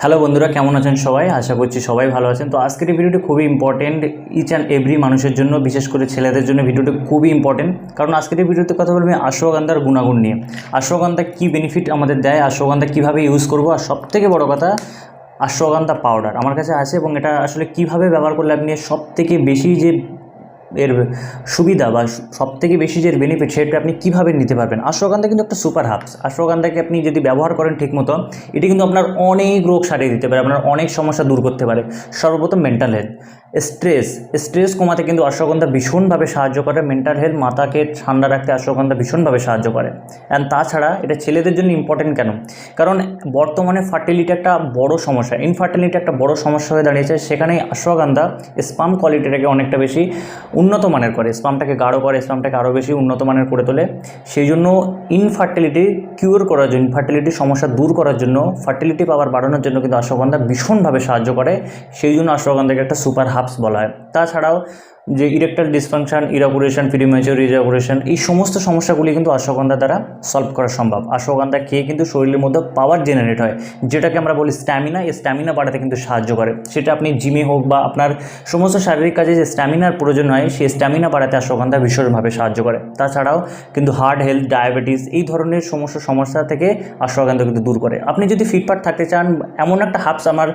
Hello বন্ধুরা, কেমন আছেন সবাই? আশা করছি সবাই ভালো আছেন। তো আজকের এই ভিডিওটি খুবই ইম্পর্টেন্ট ইচ অ্যান্ড এভরি মানুষের জন্য, বিশেষ করে ছেলেদের জন্য ভিডিওটি খুবই ইম্পর্টেন্ট কারণ আজকের এই ভিডিওতে কথা বলব আমি আশ্বগন্ধার গুণাগুণ নিয়ে। আশ্বগন্ধা কী বেনিফিট আমাদের দেয়? আশ্বগন্ধা কীভাবে ইউজ করব? আর সবথেকে বড় কথা আশ্বগন্ধা পাউডার আমার কাছে আছে এবং এটা আসলে কীভাবে ব্যবহার করলে আপনি সব থেকে বেশি যে এর সুবিধা বা সব থেকে বেশি যে বেনিফিট সেটা আপনি কীভাবে নিতে পারবেন? আশ্বগন্ধা কিন্তু একটা সুপার হাবস আশ্বগন্ধাকে আপনি যদি ব্যবহার করেন ঠিকমতো, এটি কিন্তু আপনার অনেক রোগ সারিয়ে দিতে পারে, আপনার অনেক সমস্যা দূর করতে পারে। সর্বপ্রথম মেন্টাল হেলথ স্ট্রেস স্ট্রেস কমাতে কিন্তু অশ্বগন্ধা ভীষণভাবে সাহায্য করে। মেন্টাল হেলথ মাথাকে ঠান্ডা রাখতে অশ্বগন্ধা ভীষণভাবে সাহায্য করে। অ্যান্ড তাছাড়া এটা ছেলেদের জন্য ইম্পর্টেন্ট কেন? কারণ বর্তমানে ফার্টিলিটি একটা বড় সমস্যা। ইনফার্টিলিটি একটা বড় সমস্যা হয়ে দাঁড়িয়েছে। সেখানে অশ্বগন্ধা স্পাম কোয়ালিটিটাকে অনেকটা বেশি উন্নত মানের করে, স্পামটাকে গাঢ় করে, স্পামটাকে আরও বেশি উন্নত মানের করে তোলে। সেই জন্য ইনফার্টিলিটি কিউর করার জন্য ইনফার্টিলিটি সমস্যা দূর করার জন্য ফার্টিলিটি পাওয়ার বাড়ানোর জন্য কিন্তু অশ্বগন্ধা ভীষণভাবে সাহায্য করে। সেই জন্য অশ্বগন্ধাকে একটা সুপার হাবস বলা হয়। তাছাড়াও যে erectile dysfunction ejaculation premature ejaculation এই সমস্ত সমস্যাগুলি কিন্তু অশ্বগন্ধা দ্বারা সলভ করা সম্ভব। অশ্বগন্ধা খেয়ে কিন্তু শরীরের মধ্যে পাওয়ার জেনারেট হয়, যেটাকে আমরা বলি স্ট্যামিনা এই স্ট্যামিনা বাড়াতে কিন্তু সাহায্য করে। সেটা আপনি জিমে হোক বা আপনার সমস্ত শারীরিক কাজে যে স্ট্যামিনার প্রয়োজন হয়, সেই স্ট্যামিনা বাড়াতে অশ্বগন্ধা ভীষণভাবে সাহায্য করে। তাছাড়াও কিন্তু হার্ট হেলথ ডায়াবেটিস এই ধরনের সমস্ত সমস্যা থেকে অশ্বগন্ধা কিন্তু দূর করে। আপনি যদি ফিটফাট থাকতে চান, এমন একটা হাবস আমার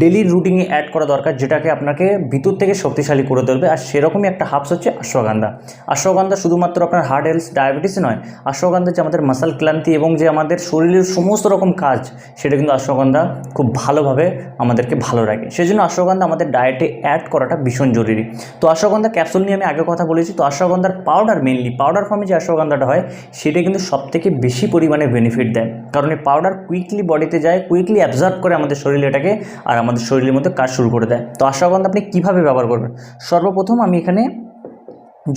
ডেলি রুটিনে অ্যাড করা দরকার, যেটাকে আপনাকে ভিতর থেকে শক্তিশালী করে তুলবে। আর সেরকমই একটা হাবস হচ্ছে অশ্বগন্ধা। অশ্বগন্ধা শুধুমাত্র আপনার হার্ট হেলথ ডায়াবেটিস নয়, অশ্বগন্ধা যে আমাদের মাসাল ক্লান্তি এবং যে আমাদের শরীরের সমস্ত রকম কাজ, সেটা কিন্তু অশ্বগন্ধা খুব ভালোভাবে আমাদেরকে ভালো রাখে। সেই জন্য অশ্বগন্ধা আমাদের ডায়েটে অ্যাড করাটা ভীষণ জরুরি। তো অশ্বগন্ধা ক্যাপসুল নিয়ে আমি আগে কথা বলেছি, তো অশ্বগন্ধার পাউডার মেনলি পাউডার ফর্মে যে অশ্বগন্ধাটা হয়, সেটা কিন্তু সবথেকে বেশি পরিমাণে বেনিফিট দেয়। কারণ এই পাউডার কুইকলি বডিতে যায় কুইকলি অ্যাবজর্ব করে আমাদের শরীরে এটাকে, আর আমাদের শরীরের মধ্যে কাজ শুরু করে দেয়। তো অশ্বগন্ধা আপনি কীভাবে ব্যবহার করবেন? সর্বপ্রথম আমি এখানে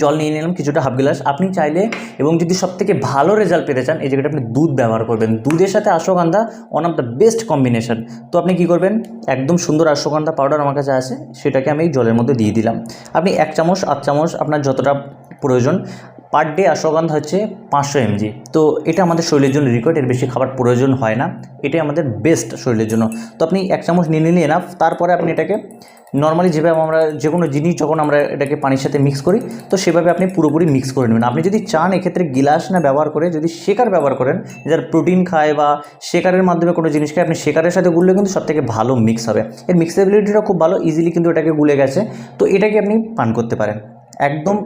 জল নিয়ে নিলাম কিছুটা হাফ গ্লাস। আপনি চাইলে এবং যদি সবথেকে ভালো রেজাল্ট পেতে চান, এই জায়গাটা আপনি দুধ ব্যবহার করবেন। দুধের সাথে ashwagandha one of the best combination তো আপনি কি করবেন? একদম সুন্দর আশ্বগন্ধা পাউডার আমার কাছে আছে, সেটাকে আমি জলের মধ্যে দিয়ে দিলাম। আপনি এক চামচ, আধ চামচ আপনার যতটা প্রয়োজন পার ডে অশ্বগন্ধা হচ্ছে পাঁচশো এমজি তো এটা আমাদের শরীরের জন্য রিকোয়ার্ড এর বেশি খাবার প্রয়োজন হয় না। এটাই আমাদের বেস্ট শরীরের জন্য। তো আপনি এক চামচ নিয়ে নিলে এনাফ তারপরে আপনি এটাকে নর্মালি যেভাবে আমরা, যে কোনো জিনিস যখন আমরা এটাকে পানির সাথে মিক্স করি, তো সেভাবে আপনি পুরোপুরি মিক্স করে নেবেন। আপনি যদি চান এক্ষেত্রে গিলাস না ব্যবহার করে, যদি শেকার ব্যবহার করেন, যার প্রোটিন খায় বা শেকারের মাধ্যমে কোনো জিনিস খায় আপনি শেকারের সাথে গুললে কিন্তু সবথেকে ভালো মিক্স হবে। এর মিক্সেবিলিটিটা খুব ভালো ইজিলি কিন্তু এটাকে গুলে গেছে। তো এটাকে আপনি পান করতে পারেন। একদম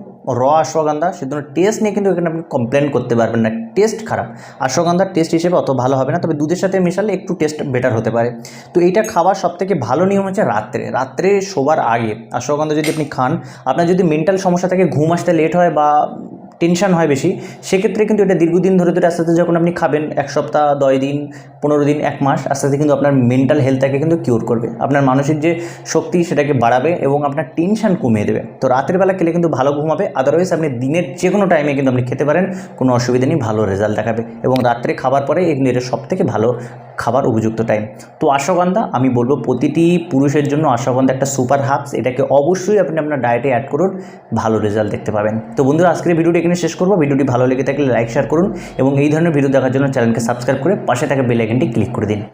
র অশ্বগন্ধা সেজন্য টেস্ট নিয়ে কিন্তু এখানে আপনি কমপ্লেন করতে পারবেন না। টেস্ট খারাপ। অশ্বগন্ধার টেস্ট হিসেবে অত ভালো হবে না, তবে দুধের সাথে মেশালে একটু টেস্ট বেটার হতে পারে। তো এইটা খাওয়ার সবথেকে ভালো নিয়ম হচ্ছে রাত্রে। রাত্রে শোবার আগে অশ্বগন্ধা যদি আপনি খান, আপনার যদি মেন্টাল সমস্যা থাকে, ঘুম আসতে লেট হয় বা টেনশন হয় বেশি, সেক্ষেত্রে কিন্তু এটা দীর্ঘদিন ধরে ধরে আস্তে আস্তে যখন আপনি খাবেন, এক সপ্তাহ, দশ দিন, পনেরো দিন, এক মাস, আস্তে আস্তে কিন্তু আপনার মেন্টাল হেলথটাকে কিন্তু কিওর করবে। আপনার মানসিক যে শক্তি সেটাকে বাড়াবে এবং আপনার টেনশান কমিয়ে দেবে। তো রাতের বেলা খেলে কিন্তু ভালো ঘুমাবে আদারওয়াইজ আপনি দিনের যে কোনো টাইমে কিন্তু আপনি খেতে পারেন, কোনো অসুবিধা নেই, ভালো রেজাল্ট দেখাবে। এবং রাত্রে খাবার পরে এগুলো এটা সব থেকে ভালো খাবার উপযুক্ত টাইম তো আশ্বগন্ধা আমি বলব প্রতিটি পুরুষের জন্য আশ্বগন্ধা একটা সুপার হাবস এটাকে অবশ্যই আপনি আপনার ডায়েটে অ্যাড করুন, ভালো রেজাল্ট দেখতে পাবেন। তো বন্ধুরা, আজকের ভিডিওটি এখানে শেষ করব। ভিডিওটি ভালো লেগে থাকলে লাইক শেয়ার করুন এবং এই ধরনের ভিডিও দেখার জন্য চ্যানেলকে সাবস্ক্রাইব করে পাশে থাকা বেল আইকনটি ক্লিক করে দিন।